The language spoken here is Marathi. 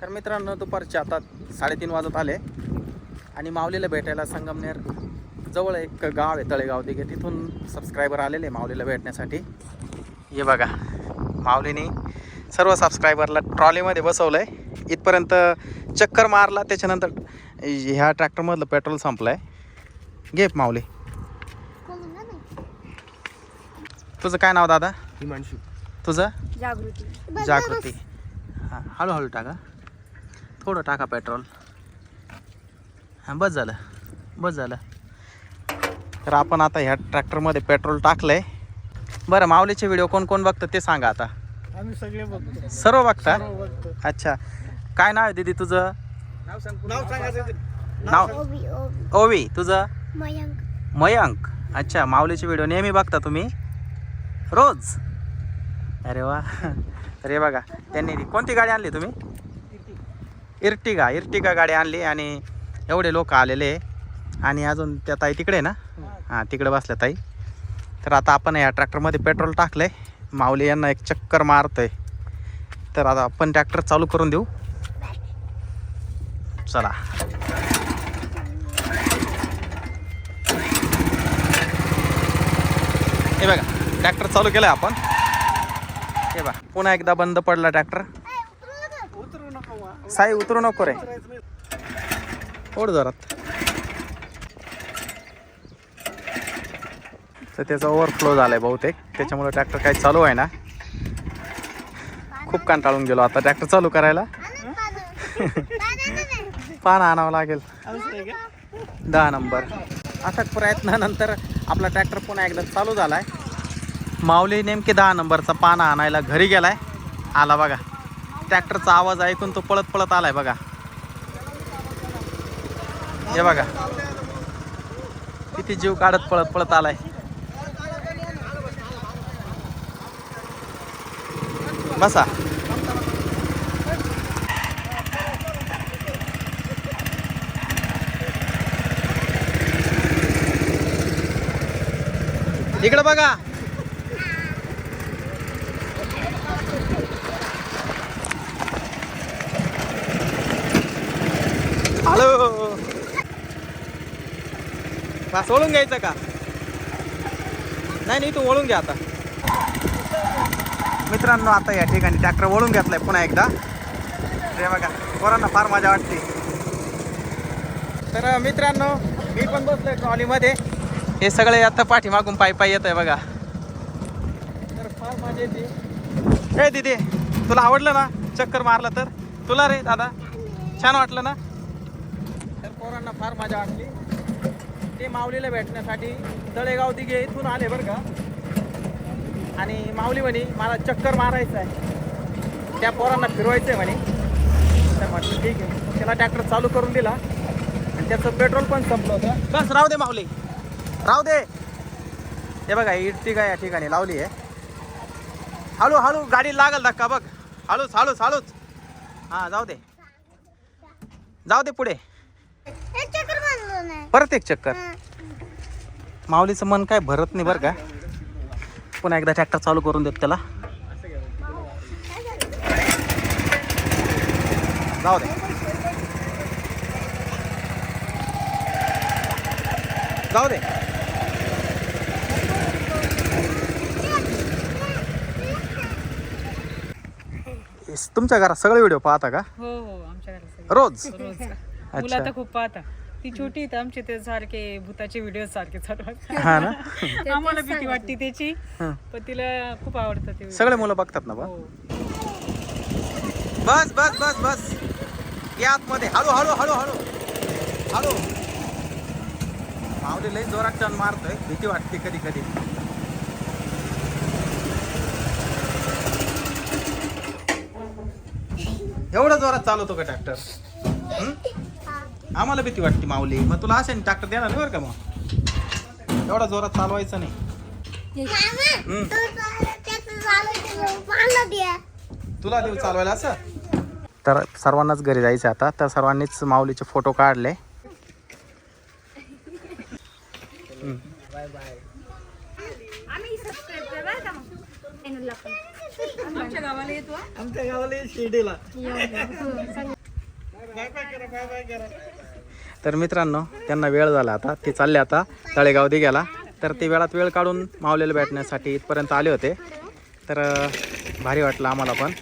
तर मित्रांनो दुपारचे आता साडेतीन वाजत आले. आणि माऊलीला भेटायला संगमनेर जवळ एक गाव आहे तळेगाव दिघे. तिथून सबस्क्रायबर आलेले माऊलीला भेटण्यासाठी. हे बघा माऊलीने सर्व सबस्क्रायबरला ट्रॉलीमध्ये बसवलं आहे इथपर्यंत चक्कर मारला त्याच्यानंतर ह्या ट्रॅक्टरमधलं पेट्रोल संपलं आहे घे माऊली. तुझं काय नाव दादा? हिमांशू. तुझं? जागृती. जागृती. हां हळूहळू टाका. थोडं टाका पेट्रोल? हां बस झालं. बस झालं. तर आपण आता ह्या ट्रॅक्टरमध्ये पेट्रोल टाकलं आहे बरं माऊलीचे व्हिडिओ कोण कोण बघतं ते सांगा आता. आम्ही सगळे बघतो. सर्व बघता? सर्व बघतो. अच्छा. काय नाव आहे दीदी तुझं? नाव ओवी तुझं? मयंक. मयंक. अच्छा माऊलीचे व्हिडिओ नेहमी बघता तुम्ही? रोज? अरे वा. तर हे बघा त्यांनी कोणती गाडी आणली तुम्ही? इर्टिगा इर्टिगा गाडी आणली आणि एवढे लोक आलेले आणि अजून त्या ताई तिकडे आहे ना? हां तिकडे बसल्या ताई. तर आता आपण या ट्रॅक्टरमध्ये पेट्रोल टाकलं आहे माऊली यांना एक चक्कर मारतोय. तर आता आपण ट्रॅक्टर चालू करून देऊ. चला. हे बघा ट्रॅक्टर चालू केलं आपण. हे बघा पुन्हा एकदा बंद पडला ट्रॅक्टर. साई उतरू नको रे. ओढ जोरात तर त्याचा ओव्हरफ्लो झालाय बहुतेक. त्याच्यामुळे ट्रॅक्टर काही चालू आहे ना? खूप कंटाळून गेलो आता. ट्रॅक्टर चालू करायला? पान आणावं लागेल. आहे? दहा नंबर. अथक प्रयत्नानंतर आपला ट्रॅक्टर पुन्हा एकदा चालू झालाय. माऊली नेमके दहा नंबरचा पाना आणायला घरी गेलाय. आला बघा. ट्रॅक्टरचा आवाज ऐकून तो पळत पळत आलाय बघा. हे बघा. किती जीव काढत पळत पळत आलाय. बसा. इकडे बघा. हॅलो बस ओळून घ्यायचं का? नाही नाही तू ओळून घ्या आता. मित्रांनो आता या ठिकाणी ट्रॅक्टर वळून घेतलाय पुन्हा एकदा. ते बघा पोरांना फार मजा वाटते. तर मित्रांनो मी पण बसलोय ट्रॉलीमध्ये हे सगळे आता पाठीमागून पायी पायी येत आहे बघा. तर फार मजा येते. ए दिदी तुला आवडलं ना चक्कर मारलं तर? तुला रे दादा? छान वाटलं ना? पोरांना फार मजा वाटली. ते माऊलीला भेटण्यासाठी तळेगाव दिघे इथून आले बरं का. आणि माऊली म्हणे मला चक्कर मारायचं आहे. त्या पोरांना फिरवायचं आहे म्हणे. तर म्हटलं ठीक आहे. त्याला ट्रॅक्टर चालू करून दिला. आणि त्याचं पेट्रोल पण संपलं होतं. बस राहू दे माऊली. राहू दे. हे बघा इर्टिगा या ठिकाणी लावली आहे. हळू हळू गाडी लागल धक्का बघ. हळूच हळूच हळूच. हां जाऊ दे. जाऊ दे पुढे. चक्कर मारलो नाही परत एक चक्कर? माऊलीचं मन काय भरत नाही बरं का? पुन्हा एकदा ट्रॅक्टर चालू करून देत त्याला. जाऊ दे. जाऊ दे. इस- तुमच्या घरात सगळे व्हिडिओ पाहता का? हो हो आमच्या घरात सगळे. रोज? रोज मुलं आता खूप पाहता. ती छोटी तर आमचे ते सारखे भूताचे व्हिडिओ सारखे चालू. हा ना? आम्हाला भीती वाटते त्याची हं. पण तिला खूप आवडतं ते. सगळे मुलं बघतात ना बा? हो. बस बस बस बस. या आतमध्ये. हळू हळू हळू हळू. हळू. माऊली लई जोरात टर्न मारतोय. भीती वाटते कधी कधी. एवढं जोरात चालवतो का ट्रॅक्टर? आम्हाला भीती वाटते माऊली. मग तुला असेल ट्रॅक्टर देणार नाही बरं का मग? एवढा जोरात चालवायचं नाही. तुला देऊ चालवायला असं? तर सर्वांनाच घरी जायचं आता. तर सर्वांनीच माऊलीचे फोटो काढले. आमच्या गावाला येतो हा? आमच्या गावाला ये शिर्डीला. बाय बाय करा बाय बाय करा. तर मित्रांनो त्यांना वेळ झाला आता. ते चालले आता तळेगाव दिघ्याला. तर ते वेळात वेळ काढून मावलेलं भेटण्यासाठी इथपर्यंत आले होते. तर भारी वाटलं आम्हाला पण.